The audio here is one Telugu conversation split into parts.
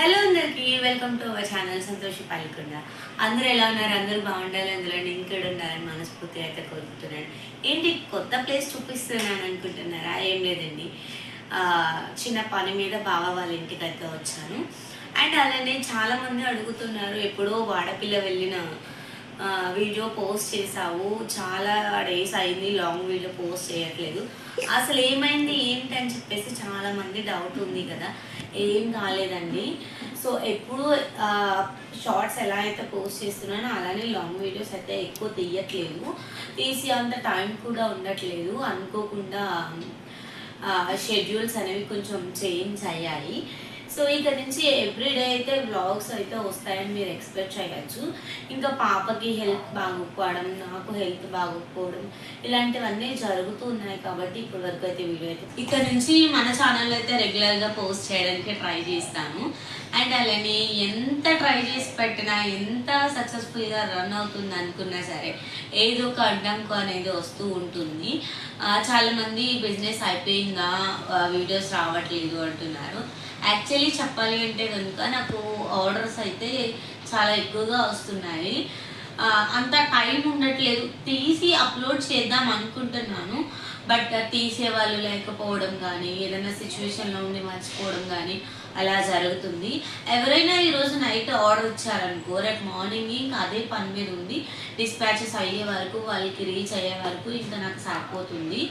హలో అందరికి welcome to our channel Santoshi Palkonda. అందరూ ఎలా ఉన్నారు? అందరూ బాగుండాలి. అందులో నేను ఇక్కడ ఉండాలని మనస్ఫూర్తిగా అయితే కోరుకుంటున్నాను. ఏంటి కొత్త ప్లేస్ చూపిస్తున్నాను అనుకుంటున్నారా? ఏం లేదండి. చిన్న పని మీద బావ వాళ్ళ ఇంటికి అయితే వచ్చాను. అండ్ అలానే చాలామంది అడుగుతున్నారు ఎప్పుడో వాడపిల్ల వెళ్ళిన వీడియో పోస్ట్ చేసావు చాలా డేస్ అయింది లాంగ్ వీడియో పోస్ట్ చేయట్లేదు. అసలు ఏమైంది ఏంటి అని చెప్పేసి చాలా మంది డౌట్ ఉంది కదా. ఏం కాలేదండి. సో ఎప్పుడు షార్ట్స్ ఎలా అయితే పోస్ట్ చేస్తున్నానో అలానే లాంగ్ వీడియోస్ అయితే ఎక్కువ తీయట్లేదు. తీసి అంత టైం కూడా ఉండట్లేదు. అనుకోకుండా షెడ్యూల్స్ అనేవి కొంచెం చేంజ్ అయ్యాయి. సో ఇక నుంచి ఎవ్రీడే అయితే వ్లాగ్స్ అయితే వస్తాయని మీరు ఎక్స్పెక్ట్ చేయవచ్చు ఇంకా పాపకి హెల్త్ బాగోకపోవడం నాకు హెల్త్ బాగోకపోవడం ఇలాంటివన్నీ జరుగుతూ ఉన్నాయి కాబట్టి ఇప్పటి వరకు అయితే వీడియో అయితే ఇక్కడ నుంచి మన ఛానల్ అయితే రెగ్యులర్గా పోస్ట్ చేయడానికి ట్రై చేస్తాను అండ్ అలానే ఎంత ట్రై చేసి పెట్టినా ఎంత సక్సెస్ఫుల్గా రన్ అవుతుంది అనుకున్నా సరే ఏదో ఒక అడ్డంకు అనేది వస్తూ ఉంటుంది. చాలా మంది బిజినెస్ అయిపోయిందా వీడియోస్ రావట్లేదు అంటున్నారు. యాక్చువల్లీ చెప్పాలి అంటే కనుక నాకు ఆర్డర్స్ అయితే చాలా ఎక్కువగా వస్తున్నాయి. అంత టైం ఉండట్లేదు. తీసి అప్లోడ్ చేద్దాం అనుకుంటున్నాను. బట్ తీసే వాళ్ళు లేకపోవడం కానీ ఏదైనా సిచ్యువేషన్లో ఉండి మర్చిపోవడం కానీ అలా జరుగుతుంది. ఎవరైనా ఈరోజు నైట్ ఆర్డర్ ఇచ్చారనుకో రేపు మార్నింగ్ ఇంకా అదే పని మీద ఉంది డిస్పాచెస్ అయ్యే వరకు వాళ్ళకి రీచ్ అయ్యే వరకు ఇంకా నాకు సరిపోతుంది.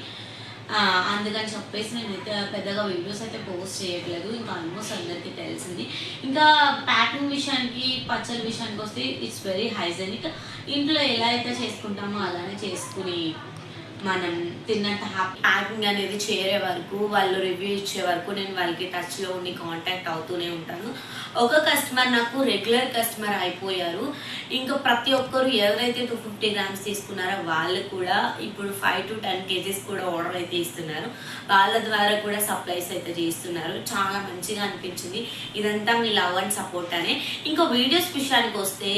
అందుకని చెప్పేసి నేనైతే పెద్దగా వీడియోస్ అయితే పోస్ట్ చేయట్లేదు. ఇంకా ఆల్మోస్ట్ అందరికీ తెలిసింది. ఇంకా ప్యాకింగ్ విషయానికి పచ్చడి విషయానికి వస్తే ఇట్స్ వెరీ హైజెనిక్ ఇంట్లో ఎలా అయితే చేసుకుంటామో అలానే చేసుకుని మనం తిన్నట్టు ప్యాకింగ్ అనేది చేరే వరకు వాళ్ళు రివ్యూ ఇచ్చే వరకు నేను వాళ్ళకి టచ్లో ఉండి కాంటాక్ట్ అవుతూనే ఉంటాను. ఒక కస్టమర్ నాకు రెగ్యులర్ కస్టమర్ అయిపోయారు. ఇంకా ప్రతి ఒక్కరు ఎవరైతే టూ ఫిఫ్టీ గ్రామ్స్ తీసుకున్నారో వాళ్ళు కూడా ఇప్పుడు ఫైవ్ టు టెన్ కేజీస్ కూడా ఆర్డర్ అయితే ఇస్తున్నారు. వాళ్ళ ద్వారా కూడా సప్లైస్ అయితే చేస్తున్నారు. చాలా మంచిగా అనిపించింది. ఇదంతా మీ లవ్ అండ్ సపోర్ట్ అనే. ఇంకా వీడియోస్ విషయానికి వస్తే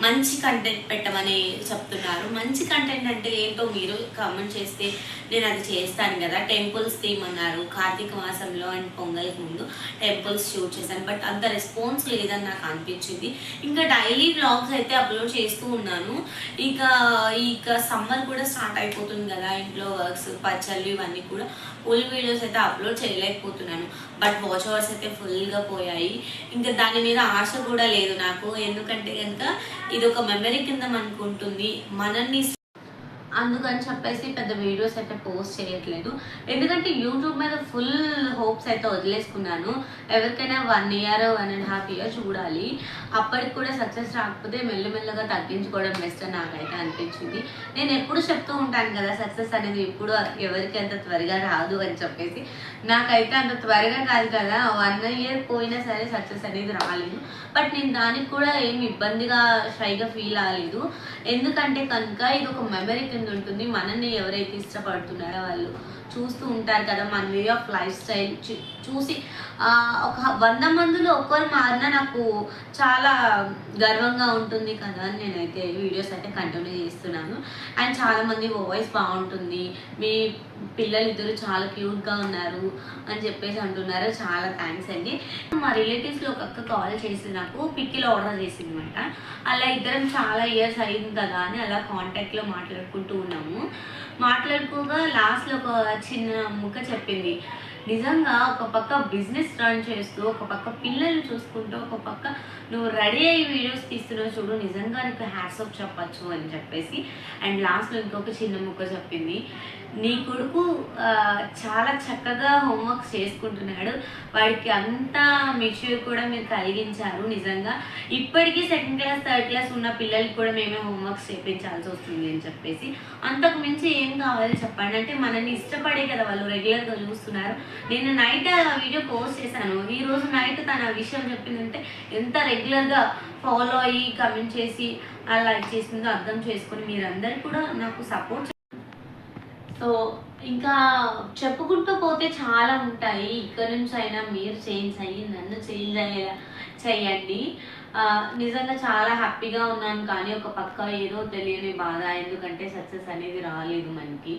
మంచి కంటెంట్ పెట్టమని చెప్తున్నారు. మంచి కంటెంట్ అంటే ఏంటో మీరు కమెంట్ చేస్తే నేను అది చేస్తాను కదా. టెంపుల్స్ తీయమన్నారు కార్తీక మాసంలో అండ్ పొంగల్కి ముందు టెంపుల్స్ షూట్ చేశాను. బట్ అంత రెస్పాన్స్ లేదని నాకు అనిపించింది. ఇంకా డైలీ వ్లాగ్స్ అయితే అప్లోడ్ చేస్తూ ఉన్నాను. ఇక ఇక సమ్మర్ కూడా స్టార్ట్ అయిపోతుంది కదా. ఇంట్లో వర్క్స్ పచ్చళ్ళు ఇవన్నీ కూడా ఫుల్ వీడియోస్ అయితే అప్లోడ్ చేయలేకపోతున్నాను. బట్ వాచ్ అవర్స్ అయితే ఫుల్గా పోయాయి. ఇంకా దాని మీద ఆశ కూడా లేదు నాకు. ఎందుకంటే కనుక ఇది ఒక మెమరీ కింద అనుకుంటుంది మనల్ని అందుకని చెప్పేసి పెద్ద వీడియోస్ అయితే పోస్ట్ చేయట్లేదు. ఎందుకంటే యూట్యూబ్ మీద ఫుల్ హోప్స్ అయితే వదిలేసుకున్నాను. ఎవరికైనా one year one and half year చూడాలి. అప్పటికి కూడా సక్సెస్ రాకపోతే మెల్లమెల్లగా తగ్గించుకోవడం బెస్ట్ అని నాకైతే అనిపించింది. నేను ఎప్పుడు చెప్తూ ఉంటాను కదా సక్సెస్ అనేది ఎప్పుడు ఎవరికి అంత త్వరగా రాదు అని చెప్పేసి. నాకైతే అంత త్వరగా కాదు కదా వన్ ఇయర్ పోయినా సరే సక్సెస్ అనేది రాలేదు. బట్ నేను దానికి కూడా ఏమి ఇబ్బందిగా షైగా ఫీల్ అవ్వలేదు. ఎందుకంటే కనుక ఇది ఒక మెమరీ ఉంటుంది. మనల్ని ఎవరైతే ఇష్టపడుతున్నారో వాళ్ళు. చూస్తూ ఉంటారు కదా మన వే ఆఫ్ లైఫ్ స్టైల్. చూసి ఒక వంద మందిలో ఒక్కరు మారినా నాకు చాలా గర్వంగా ఉంటుంది కదా అని నేనైతే వీడియోస్ అయితే కంటిన్యూ చేస్తున్నాను. అండ్ చాలామంది వాయిస్ బాగుంటుంది. మీ పిల్లలు ఇద్దరు చాలా క్యూట్గా ఉన్నారు అని చెప్పేసి అంటున్నారు. చాలా థ్యాంక్స్ అండి. మా రిలేటివ్స్లో ఒక కాల్ చేసి నాకు పిక్కిలో ఆర్డర్ చేసిందనమాట అలా ఇద్దరం చాలా ఇయర్స్ అయింది కదా అని అలా కాంటాక్ట్లో మాట్లాడుకుంటూ ఉన్నాము. మాట్లాడుకోగా లాస్ట్లో ఒక చిన్న ముక్క చెప్పింది. నిజంగా ఒక పక్క బిజినెస్ రన్ చేస్తూ ఒక పక్క పిల్లల్ని చూసుకుంటూ ఒక పక్క నువ్వు రెడీ అయ్యి వీడియోస్ తీస్తున్నావు చూడు నిజంగా నీకు హ్యాట్స్ ఆఫ్ చెప్పచ్చు అని చెప్పేసి. అండ్ లాస్ట్లో ఇంకొక చిన్న ముక్క చెప్పింది. నీ కొడుకు చాలా చక్కగా హోంవర్క్ చేసుకుంటున్నాడు. వాడికి అంత మెచ్యూర్ కూడా మీరు కలిగించారు నిజంగా. ఇప్పటికీ సెకండ్ క్లాస్ థర్డ్ క్లాస్ ఉన్న పిల్లలకి కూడా మేమే హోంవర్క్స్ చేయించాల్సి వస్తుంది అని చెప్పేసి. అంతకు మించి ఏం కావాలి చెప్పండి. అంటే మనల్ని ఇష్టపడే కదా వాళ్ళు రెగ్యులర్గా చూస్తున్నారు. నేను నైట్ ఆ వీడియో పోస్ట్ చేశాను. ఈరోజు రోజు నైట్ తన ఆ విషయం చెప్పిందంటే ఎంత రెగ్యులర్గా ఫాలో అయ్యి కమెంట్ చేసి అలా లైక్ చేసిందో అర్థం చేసుకొని మీరందరూ కూడా నాకు సపోర్ట్ సో ఇంకా చెప్పుకుంటూ పోతే చాలా ఉంటాయి. ఇక్కడ నుంచి అయినా మీరు చేంజ్ అయ్యి నన్ను చేంజ్ అయ్యేలా చేయండి నిజంగా చాలా హ్యాపీగా ఉన్నాను కానీ ఒక పక్క ఏదో తెలియని బాధ ఎందుకంటే సక్సెస్ అనేది రాలేదు మనకి.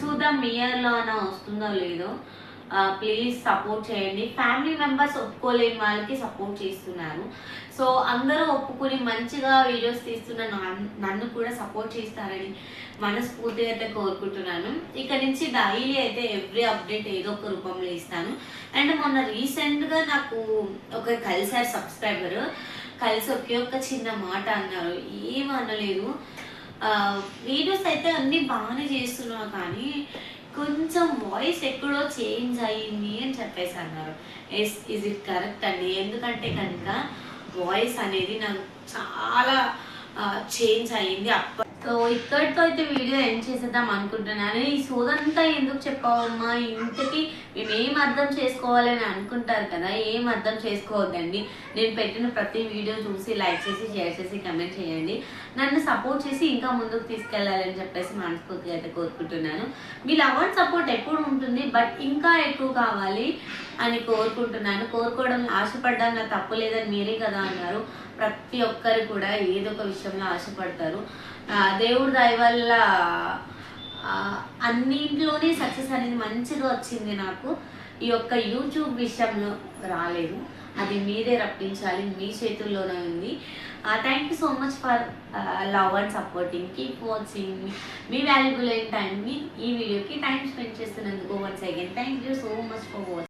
చూద్దాం ఇయర్లో అన్న వస్తుందో లేదో. ప్లీజ్ సపోర్ట్ చేయండి. ఫ్యామిలీ మెంబర్స్ ఒప్పుకోలేని వాళ్ళకి సపోర్ట్ చేస్తున్నారు. సో అందరూ ఒప్పుకుని మంచిగా వీడియోస్ తీస్తున్న నన్ను- కూడా సపోర్ట్ చేస్తారని మనస్ఫూర్తిగా అయితే కోరుకుంటున్నాను. ఇక నుంచి డైలీ అయితే ఎవ్రీ అప్డేట్ ఏదో ఒక రూపంలో ఇస్తాను. అండ్ మొన్న రీసెంట్గా నాకు ఒక కలిసారు సబ్స్క్రైబర్ కలిసి ఒకే ఒక్క చిన్న మాట అన్నారు. ఏం అనలేదు. వీడియోస్ అయితే అన్నీ బాగానే చేస్తున్నావు కానీ కొంచెం వాయిస్ ఎక్కడో చేంజ్ అయ్యింది అని చెప్పేసి అన్నారు. ఎస్ ఇజ్ ఇట్ కరెక్ట్ అండి? ఎందుకంటే కనుక వాయిస్ అనేది నాకు చాలా చేంజ్ అయ్యింది. అప్ప సో ఇక్కడితో అయితే వీడియో ఎండ్ చేసేద్దాం అనుకుంటున్నాను ఈ సోదంతా ఎందుకు చెప్పావమ్మా? ఇంతకి మేము ఏం అర్థం చేసుకోవాలని అనుకుంటారు కదా ఏం అర్థం చేసుకోవద్దండి. నేను పెట్టిన ప్రతి వీడియో చూసి లైక్ చేసి షేర్ చేసి కమెంట్ చేయండి. నన్ను సపోర్ట్ చేసి ఇంకా ముందుకు తీసుకెళ్ళాలని చెప్పేసి మనస్ఫూర్తిగా అయితే కోరుకుంటున్నాను. మీ లవ్ అండ్ సపోర్ట్ ఎప్పుడు ఉంటుంది బట్ ఇంకా ఎక్కువ కావాలి అని కోరుకుంటున్నాను. కోరుకోవడం ఆశపడ్డం నా తప్పు లేదని మీరే కదా అన్నారు. ప్రతి ఒక్కరు కూడా ఏదో ఒక విషయంలో ఆశపడతారు. దేవుడి దయ వల్ల అన్నింట్లోనే సక్సెస్ అనేది మంచిగా వచ్చింది నాకు. ఈ యొక్క యూట్యూబ్ విషయంలో రాలేదు. అది మీరే రప్పించాలి మీ చేతుల్లోనే ఉంది. Thank you so much for love and supporting keep watching me valuable అయిన టైంని ఈ వీడియోకి టైం స్పెండ్ చేస్తున్నందుకు once again thank you so much for watching